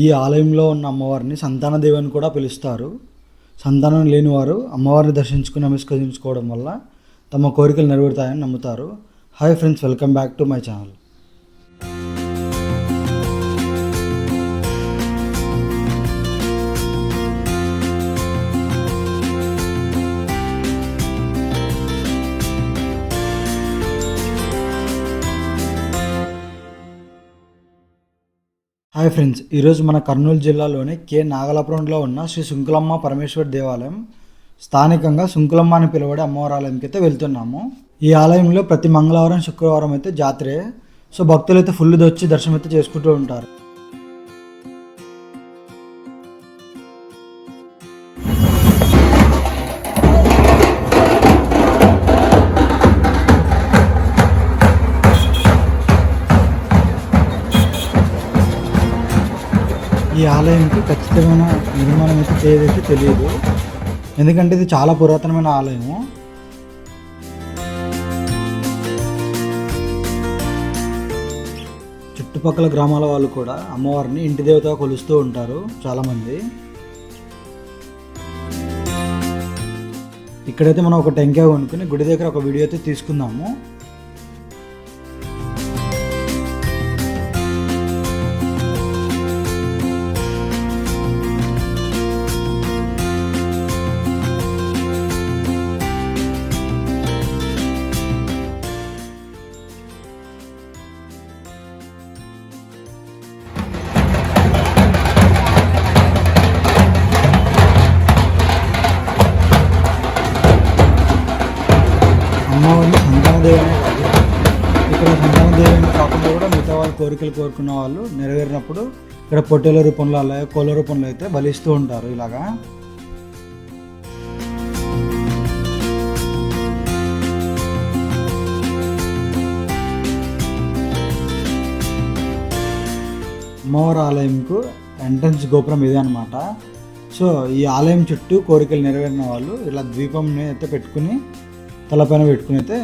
ఈ ఆలయంలో ఉన్న అమ్మవారిని సంతాన దేవి అని కూడా పిలుస్తారు. సంతానం లేనివారు అమ్మవారిని దర్శించుకుని నమస్కరించుకోవడం వల్ల తమ కోరికలు నెరవేరుతాయని నమ్ముతారు. Hi friends welcome back to my channel hi friends ఈరోజు మన కర్నూలు జిల్లాలోని కే నాగలాపురంలో ఉన్న శ్రీ శుంకులమ్మ పరమేశ్వర్ దేవాలయం స్థానికంగా శుంకులమ్మ అని పిలువడే అమ్మవారి ఆలయంకి అయితే వెళ్తున్నాము. ఈ ఆలయంలో ప్రతి మంగళవారం శుక్రవారం అయితే జాతరే. సో భక్తులు అయితే ఫుల్ దొచ్చి దర్శనం అయితే చేసుకుంటూ ఉంటారు. ఈ ఆలయంకి ఖచ్చితమైన నిర్మాణం అయితే చేయదైతే తెలియదు. ఎందుకంటే ఇది చాలా పురాతనమైన ఆలయము. చుట్టుపక్కల గ్రామాల వాళ్ళు కూడా అమ్మవారిని ఇంటి దేవతగా కొలుస్తూ ఉంటారు చాలామంది. ఇక్కడైతే మనం ఒక టెంకాయ కొనుక్కుని గుడి దగ్గర ఒక వీడియో అయితే తీసుకుందాము. కూడా వాళ్ళ కోరికలు కోరుకున్న వాళ్ళు నెరవేరినప్పుడు ఇక్కడ పొట్టేల రూపంలో అలాగే కోళ్ళ రూపంలో అయితే బలిస్తూ ఉంటారు ఇలాగా. అమ్మవారి ఆలయంకు ఎంట్రన్స్ గోపురం ఇదే అనమాట సో ఈ ఆలయం చుట్టూ కోరికలు నెరవేరిన వాళ్ళు ఇలా ద్వీపంని అయితే పెట్టుకుని తలపైన పెట్టుకుని అయితే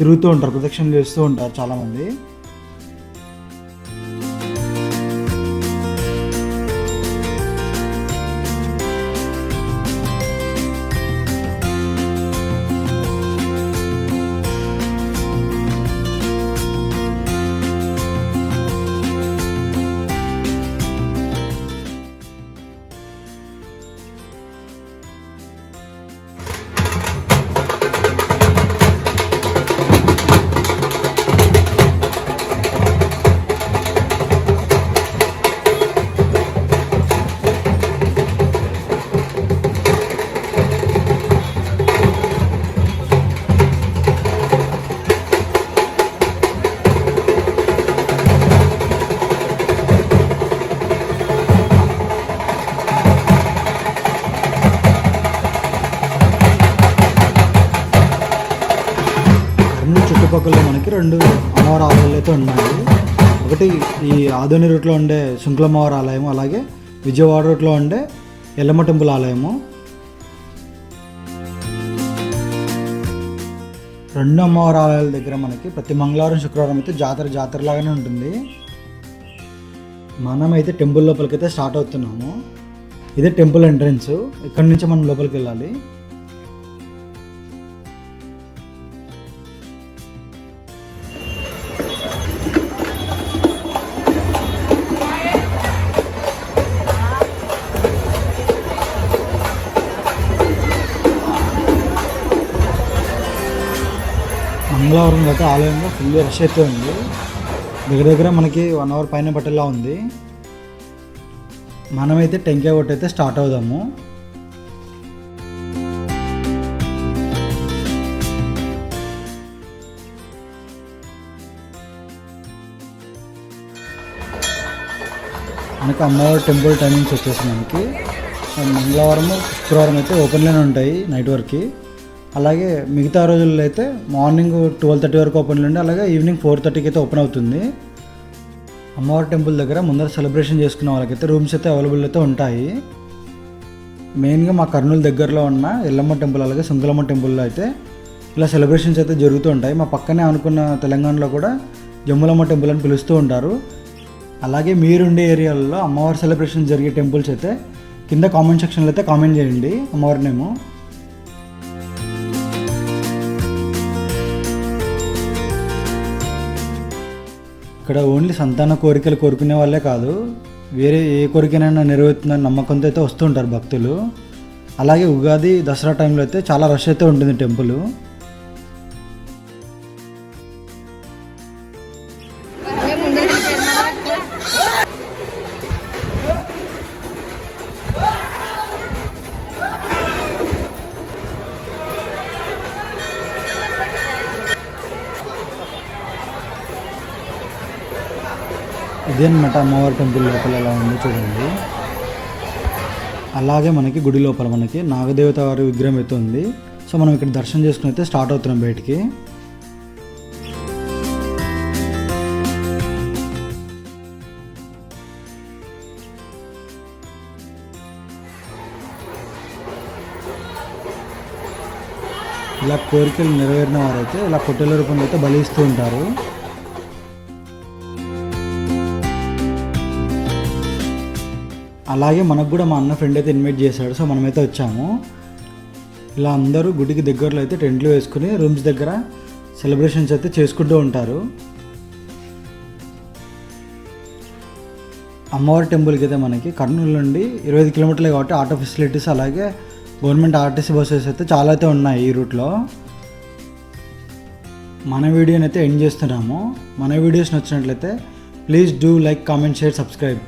తిరుగుతూ ఉంటారు ప్రదక్షిణ చేస్తూ ఉంటారు చాలామంది. అన్ని చుట్టుపక్కల మనకి రెండు అమ్మవారి ఆలయాలు అయితే ఉన్నాయి. ఒకటి ఈ ఆదోని రూట్లో ఉండే శుంకులమ్మవారి ఆలయం అలాగే విజయవాడ రూట్లో ఉండే ఎల్లమ్మ టెంపుల్ ఆలయము. రెండు అమ్మవారి ఆలయాల దగ్గర మనకి ప్రతి మంగళవారం శుక్రవారం అయితే జాతర జాతర లాగానే ఉంటుంది. మనమైతే టెంపుల్ లోపలికి అయితే స్టార్ట్ అవుతున్నాము. ఇదే టెంపుల్ ఎంట్రన్స్. ఇక్కడ నుంచి మనం లోపలికి వెళ్ళాలి. మంగళవారం అయితే ఆలయంలో ఫుల్ రష్ అయితే ఉంది. దగ్గర దగ్గర మనకి వన్ అవర్ పైన పట్టేలా ఉంది. మనమైతే టెంకాయ కొట్టి అయితే స్టార్ట్ అవుదాము. మనకి అమ్మవారి టెంపుల్ టైమింగ్స్ వచ్చేసి మనకి. మంగళవారము శుక్రవారం అయితే ఓపెన్లోనే ఉంటాయి నైట్ వరకు అలాగే మిగతా రోజుల్లో అయితే మార్నింగ్ ట్వెల్వ్ థర్టీ వరకు ఓపెన్ ఉండి అలాగే ఈవినింగ్ ఫోర్ థర్టీకి అయితే ఓపెన్ అవుతుంది. అమ్మవారి టెంపుల్ దగ్గర ముందర సెలబ్రేషన్ చేసుకున్న వాళ్ళకైతే రూమ్స్ అయితే అవైలబుల్ అయితే ఉంటాయి. మెయిన్గా మా కర్నూలు దగ్గరలో ఉన్న ఎల్లమ్మ టెంపుల్ అలాగే సుంకులమ్మ టెంపుల్లో అయితే ఇలా సెలబ్రేషన్స్ అయితే జరుగుతూ ఉంటాయి. మా పక్కనే అనుకున్న తెలంగాణలో కూడా జమ్ములమ్మ టెంపుల్ అని పిలుస్తూ ఉంటారు. అలాగే మీరుండే ఏరియాలలో అమ్మవారి సెలబ్రేషన్ జరిగే టెంపుల్స్ అయితే కింద కామెంట్ సెక్షన్లో అయితే కామెంట్ చేయండి అమ్మవారి నేము. ఇక్కడ ఓన్లీ సంతాన కోరికలు కోరుకునే వాళ్ళే కాదు వేరే ఏ కోరికనైనా నెరవేరుతుందని నమ్మకంతో అయితే వస్తుంటారు భక్తులు. అలాగే ఉగాది దసరా టైంలో అయితే చాలా రష్ అయితే ఉంటుంది టెంపుల్. ఇదే అనమాట అమ్మవారి టెంపుల్ లోపల ఎలా ఉందో చూడండి. అలాగే మనకి గుడి లోపల మనకి నాగదేవత వారి విగ్రహం అయితే ఉంది. సో మనం ఇక్కడ దర్శనం చేసుకుని అయితే స్టార్ట్ అవుతున్నాం బయటికి. ఇలా కోరికలు నెరవేరిన వారైతే ఇలా పొట్టెల రూపంలో అయితే బలిస్తూ ఉంటారు. అలాగే మనకు కూడా మా అన్న ఫ్రెండ్ అయితే ఇన్వైట్ చేశాడు సో మనమైతే వచ్చాము. ఇలా అందరూ గుడికి దగ్గరలో అయితే టెంట్లు వేసుకుని రూమ్స్ దగ్గర సెలబ్రేషన్స్ అయితే చేసుకుంటూ ఉంటారు. అమ్మవారి టెంపుల్కి అయితే మనకి కర్నూలు నుండి ఇరవై ఐదు కిలోమీటర్లే కాబట్టి ఆటో ఫెసిలిటీస్ అలాగే గవర్నమెంట్ ఆర్టీసీ బస్సెస్ అయితే చాలా అయితే ఉన్నాయి ఈ రూట్లో మన వీడియోని అయితే ఎండ్ చేస్తున్నాము. మన వీడియోస్ నచ్చినట్లయితే please do like comment share subscribe